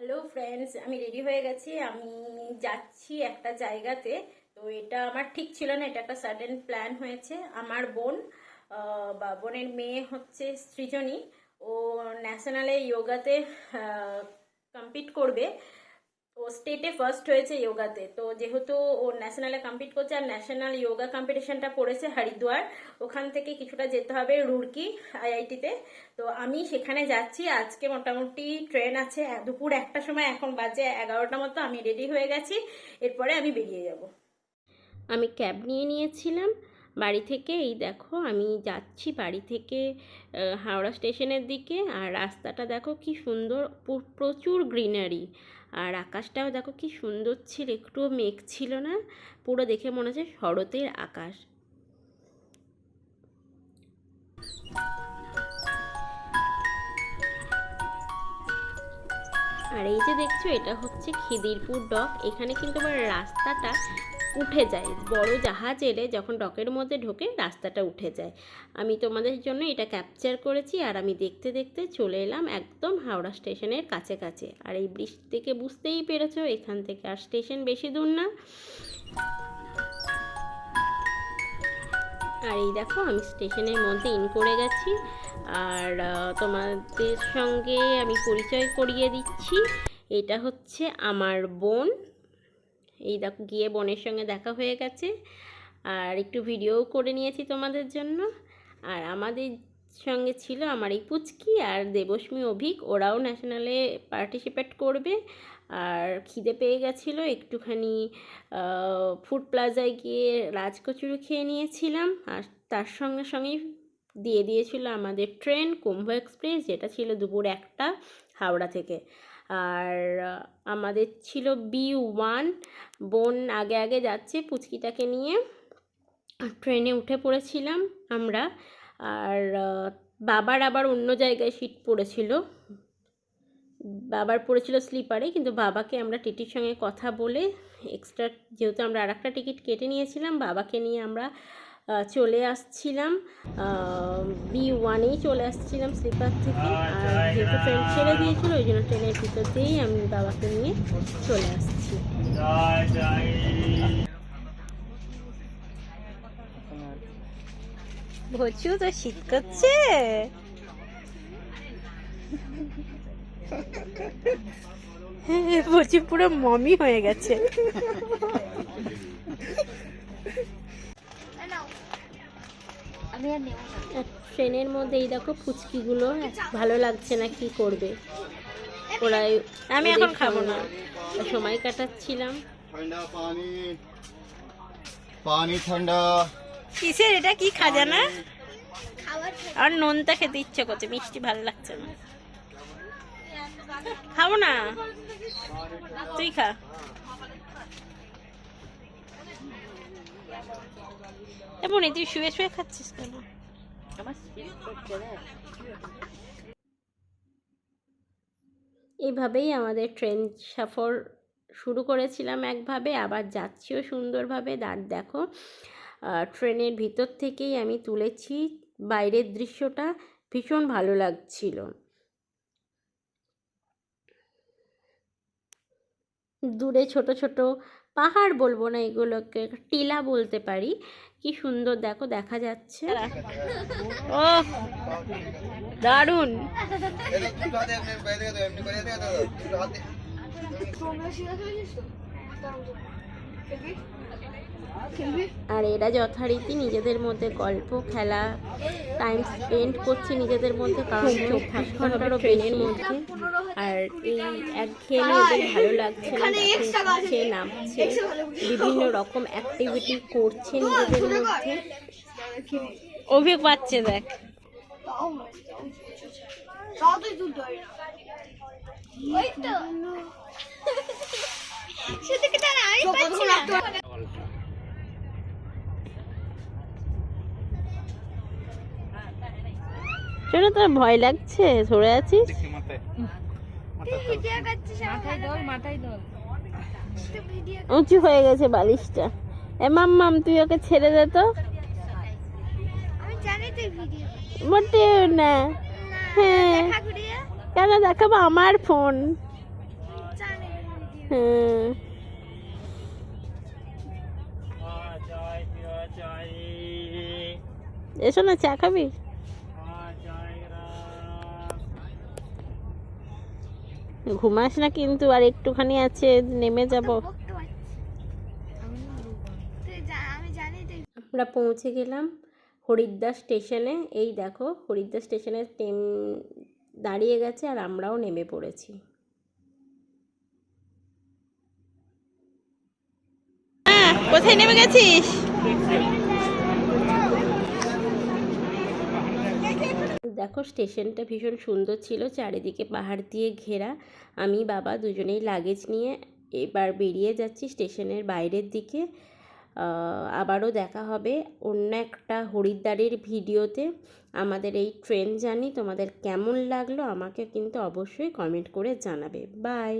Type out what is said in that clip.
Hello friends আমি ready হয়ে গেছি। আমি যাচ্ছি একটা জায়গাতে। তো এটা আমার ঠিক ছিল না, এটা একটা সাডেন প্ল্যান হয়েছে। আমার বোন বা বোনের মেয়ে হচ্ছে সৃজনী। ও ন্যাশনালে যোগাতে কম্পিট করবে। ও স্টেটে ফার্স্ট হয়েছে যোগাতে তো যেহেতু ও ন্যাশনালে কম্পিট করছে, আর ন্যাশনাল যোগা কম্পিটিশনটা পড়েছে হরিদ্বার, ওখান থেকে কিছুটা যেতে হবে রুড়কি আইআইটিতে তো। আমি সেখানে যাচ্ছি। আজকে মোটামুটি ট্রেন আছে দুপুর একটা সময়, এখন বাজে এগারোটা মতো। আমি রেডি হয়ে গেছি। এরপরে আমি বেরিয়ে যাব। আমি ক্যাব নিয়ে নিয়েছিলাম। বাড়ি থেকে, এই দেখো, আমি যাচ্ছি বাড়ি থেকে হাওড়া স্টেশনের দিকে। আর রাস্তাটা দেখো কি সুন্দর প্রচুর গ্রিনারি আর আকাশটাও দেখো কি সুন্দর ছিল, একটুও মেঘ ছিল না, পুরো দেখে মনে হচ্ছে শরতের আকাশ। আর এই যে দেখছ, এটা হচ্ছে খিদিরপুর ডক, এখানে কিন্তু আবার রাস্তাটা উঠে যায়। বড় জাহাজ এলে যখন ডকের মধ্যে ঢোকে, রাস্তাটা উঠে যায়। আমি তোমাদের জন্য এটা ক্যাপচার করেছি আর আমি দেখতে দেখতে চলে এলাম একদম হাওড়া স্টেশনের কাছে কাছে। আর এই বৃষ্টি থেকে বুঝতেই পেরেছ, এখান থেকে আর স্টেশন বেশি দূর না। আর এই দেখো, আমি স্টেশনের মধ্যে ইন করে গেছি। আর তোমাদের সঙ্গে আমি পরিচয় করিয়ে দিচ্ছি। এটা হচ্ছে আমার বোন। এই দেখো গিয়ে বোনের সঙ্গে দেখা হয়ে গেছে। আর একটু ভিডিও করে নিয়েছি তোমাদের জন্য। আর আমাদের সঙ্গে ছিল আমার এই পুচকি আর দেবস্মী অভিক। ওরাও ন্যাশনালে পার্টিসিপেট করবে। আর খিদে পেয়ে গেছিল, একটুখানি ফুড প্লাজায় গিয়ে রাজকচুরি খেয়ে নিয়েছিলাম। আর তার সঙ্গে সঙ্গেই দিয়ে দিয়েছিল আমাদের ট্রেন কুম্ভ এক্সপ্রেস যেটা ছিল দুপুর একটা, হাওড়া থেকে। আর আমাদের ছিল বি ওয়ান। বোন আগে আগে যাচ্ছে পুচকিটাকে নিয়ে। ট্রেনে উঠে পড়েছিলাম আমরা। আর বাবার আবার অন্য জায়গায় সিট পড়েছিল। বাবার পড়েছিল স্লিপারে, কিন্তু বাবাকে আমরা টিটির সঙ্গে কথা বলে এক্সট্রা যেহেতু আমরা আর টিকিট কেটে নিয়েছিলাম, বাবাকে নিয়ে আমরা চলে আসছিলাম। বি ওয়ানেই চলে আসছিলাম স্লিপার থেকে। আর যেহেতু ট্রেন ছেড়ে দিয়েছিল ওই জন্য ট্রেনের ভিতর দিয়েই আমি বাবাকে নিয়ে চলে আসছি। ভচু তো শীত করছে। ভচু পুরো মমি হয়ে গেছে। ট্রেনের মধ্যে এই দেখো ফুচকিগুলো ভালো লাগছে না কি করবে? ওরা আমি এখন খাব না। সময় কাটাচ্ছিলাম। ঠান্ডা পানি পানি ঠান্ডা। কিসের এটা? কি খাজানা খাবার আর নোনতা খেতে ইচ্ছে করছে মিষ্টি ভালো লাগছে না। খাব না? তুই খা। এমন তুই শুয়ে শুয়ে খাচ্ছিস কেন? এইভাবেই আমাদের ট্রেন সফর শুরু করেছিলাম একভাবে, আবার যাচ্ছিও সুন্দরভাবে। আর দেখো ট্রেনের ভিতর থেকেই আমি তুলেছি, বাইরের দৃশ্যটা ভীষণ ভালো লাগছিল। দূরে ছোট ছোট পাহাড় বলব না এগুলোকে টিলা বলতে পারি। কি সুন্দর দেখো দেখা যাচ্ছে। ও দারুণ। আর এরা যথারীতি নিজেদের মধ্যে গল্প খেলা টাইম স্পেন্ড করছে নিজেদের মধ্যে কারণ চব্বিশ ঘন্টারও ট্রেনের মধ্যে। আর এই একঘেয়েমি এদের ভালো লাগছে না নামছে। বিভিন্ন রকম অ্যাক্টিভিটি করছে নিজেদের মধ্যে। অভিযোগ পাচ্ছে দেখ। ওই তো শুধু কি তাহলে আমি পাচ্ছি না শোনো তোর ভয় লাগছে? সরে আছিস? উঁচু হয়ে গেছে বালিশটা। এ মাম্মাম তুই ওকে ছেড়ে দে তো। আমি জানি তুই ভিডিও মোটেও না। হ্যাঁ। কেন দেখাবো? আমার ফোন। জয় এসো না চা খাবি? ঘুমাস না কিন্তু আর একটুখানি আছে নেমে যাব। আমরা পৌঁছে গেলাম হরিদ্বার স্টেশনে। এই দেখো হরিদ্বার স্টেশনে ট্রেন দাঁড়িয়ে গেছে আর আমরাও নেমে পড়েছি। কোথায় নেমে গেছিস? দেখো স্টেশনটা ভীষণ সুন্দর ছিল, চারিদিকে পাহাড় দিয়ে ঘেরা। আমি, বাবা দুজনেই লাগেজ নিয়ে এবার বেরিয়ে যাচ্ছি স্টেশনের বাইরের দিকে। আবারও দেখা হবে অন্য একটা হরিদ্বারের ভিডিওতে। আমাদের এই ট্রেন জানি তোমাদের কেমন লাগল আমাকে কিন্তু অবশ্যই কমেন্ট করে জানাবে। বাই